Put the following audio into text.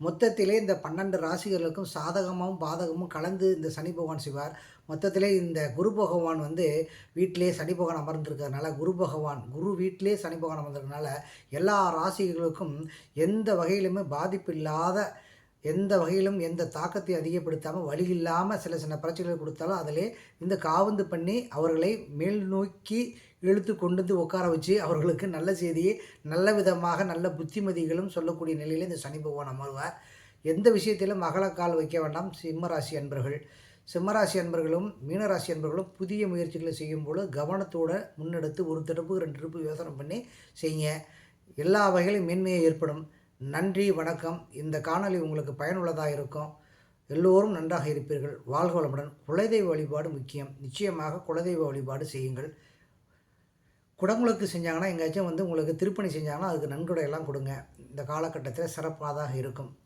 மொத்தத்திலே இந்த பன்னெண்டு ராசிகளுக்கும் சாதகமும் பாதகமும் கலந்து இந்த சனி பகவான் செய்வார். மொத்தத்திலே இந்த குரு பகவான் வந்து வீட்டிலே சனி பகவான் அமர்ந்திருக்கிறதுனால குரு பகவான் குரு வீட்டிலே சனி பகவான் அமர்ந்திருக்கிறதுனால எல்லா ராசிகளுக்கும் எந்த வகையிலுமே பாதிப்பு இல்லாத எந்த வகையிலும் எந்த தாக்கத்தை அதிகப்படுத்தாமல் வழி இல்லாமல் சில சில பிரச்சனைகள் கொடுத்தாலும் அதிலே இந்த காவந்து பண்ணி அவர்களை மேல் நோக்கி இழுத்து கொண்டு வந்து உட்கார வச்சு அவர்களுக்கு நல்ல செய்தியை நல்ல விதமாக நல்ல புத்திமதிகளும் சொல்லக்கூடிய நிலையில் இந்த சனி பகவான் அமர்வார். எந்த விஷயத்திலும் அகலக்கால் வைக்க வேண்டாம். சிம்மராசி அன்பர்கள். சிம்மராசி அன்பர்களும் மீனராசி அன்பர்களும் புதிய முயற்சிகளை செய்யும் போது கவனத்தோடு முன்னெடுத்து ஒரு தடுப்பு ரெண்டு தடுப்பு யோசனை பண்ணி செய்யுங்க. எல்லா வகையிலும் மேன்மையை ஏற்படும். நன்றி வணக்கம். இந்த காணொளி உங்களுக்கு பயனுள்ளதாக இருக்கும். எல்லோரும் நன்றாக இருப்பீர்கள். வாழ்க வளமுடன். குலதெய்வ வழிபாடு முக்கியம். நிச்சயமாக குலதெய்வ வழிபாடு செய்யுங்கள். குடமுழுக்கு செஞ்சாங்கன்னா எங்கேயாச்சும் வந்து உங்களுக்கு திருப்பணி செஞ்சாங்கன்னா அதுக்கு நன்கொடை எல்லாம் கொடுங்க. இந்த காலகட்டத்தில் சிறப்பாக இருக்கும்.